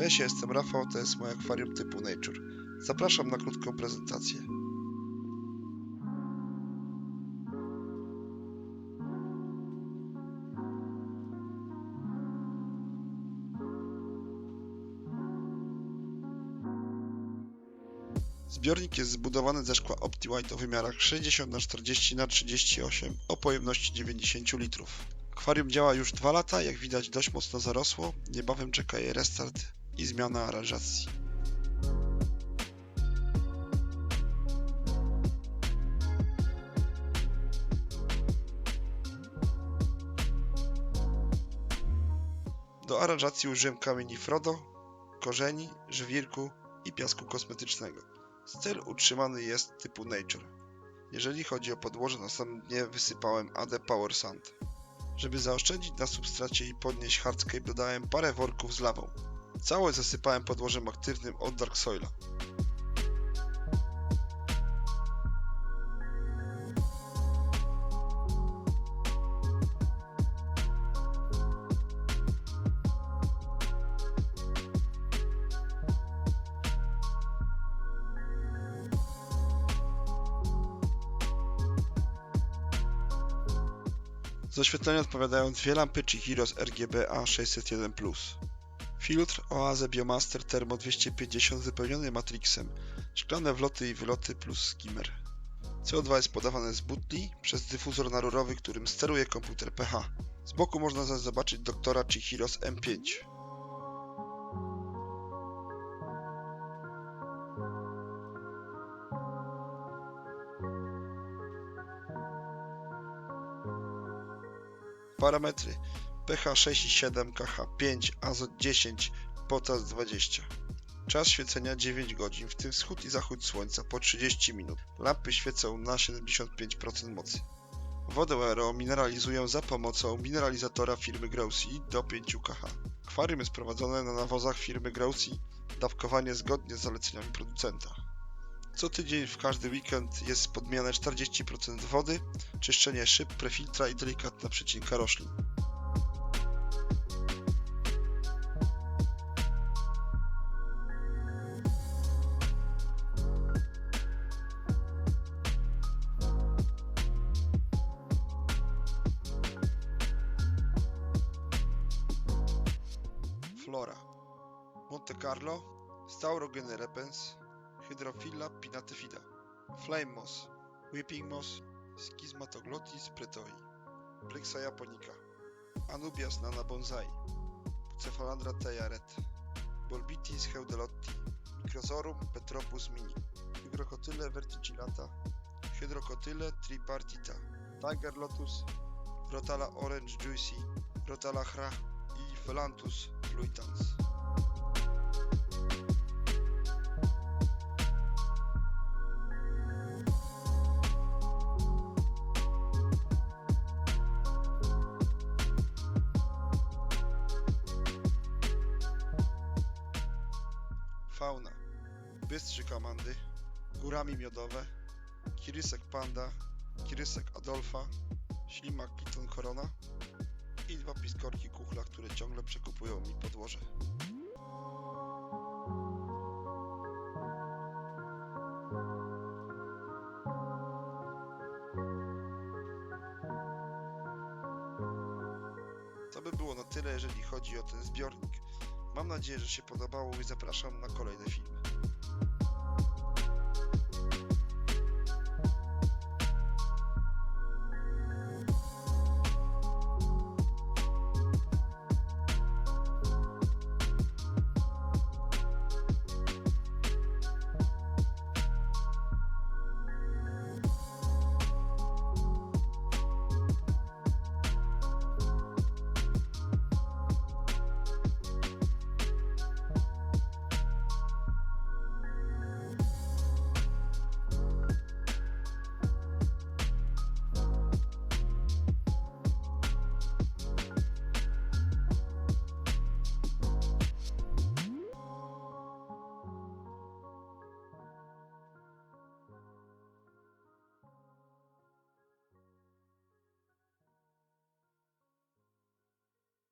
Cześć, jestem Rafał, to jest moje akwarium typu Nature. Zapraszam na krótką prezentację. Zbiornik jest zbudowany ze szkła OptiWhite o wymiarach 60 na 40 na 38 o pojemności 90 litrów. Akwarium działa już 2 lata, jak widać dość mocno zarosło, niebawem czeka je restart i zmiana aranżacji. Do aranżacji użyłem kamieni Frodo, korzeni, żwirku i piasku kosmetycznego. Styl utrzymany jest typu Nature. Jeżeli chodzi o podłoże, na samym dnie wysypałem AD Power Sand. Żeby zaoszczędzić na substracie i podnieść hardscape dodałem parę worków z lawą. Całość zasypałem podłożem aktywnym od Dark Soila. Odpowiadają dwie lampy Chihiros RGB A601+. Filtr Oaze Biomaster Thermo 250 wypełniony matrixem, szklane wloty i wyloty plus skimmer. CO2 jest podawane z butli przez dyfuzor narurowy, którym steruje komputer pH. Z boku można zaś zobaczyć doktora Chihiros M5. Parametry pH 6,7, KH 5, azot 10, potas 20. Czas świecenia 9 godzin, w tym wschód i zachód słońca po 30 minut. Lampy świecą na 75% mocy. Wodę RO mineralizują za pomocą mineralizatora firmy Growsy do 5 kH. Akwarium jest prowadzone na nawozach firmy Growsy, dawkowanie zgodnie z zaleceniami producenta. Co tydzień w każdy weekend jest podmianę 40% wody, czyszczenie szyb, prefiltra i delikatna przecinka roślin. Monte Carlo Staurogeny repens Hydrophila pinnatifida Flame moss Weeping moss Schismatoglotis pretoi Bryxa japonica Anubias nana bonsai Cefalandra teja red Bolbitis heudelotti Microzorum petropus mini Hygrocotyle verticillata Hydrocotyle tripartita Tiger lotus Rotala orange juicy Rotala hra i Phalanthus fluitans. Fauna. Bystrzyk amandy, górami miodowe, kirysek panda, kirysek Adolfa, ślimak piton korona, i dwa piskorki kuchla, które ciągle przekupują mi podłoże. To by było na tyle, jeżeli chodzi o ten zbiornik. Mam nadzieję, że się podobało i zapraszam na kolejne filmy.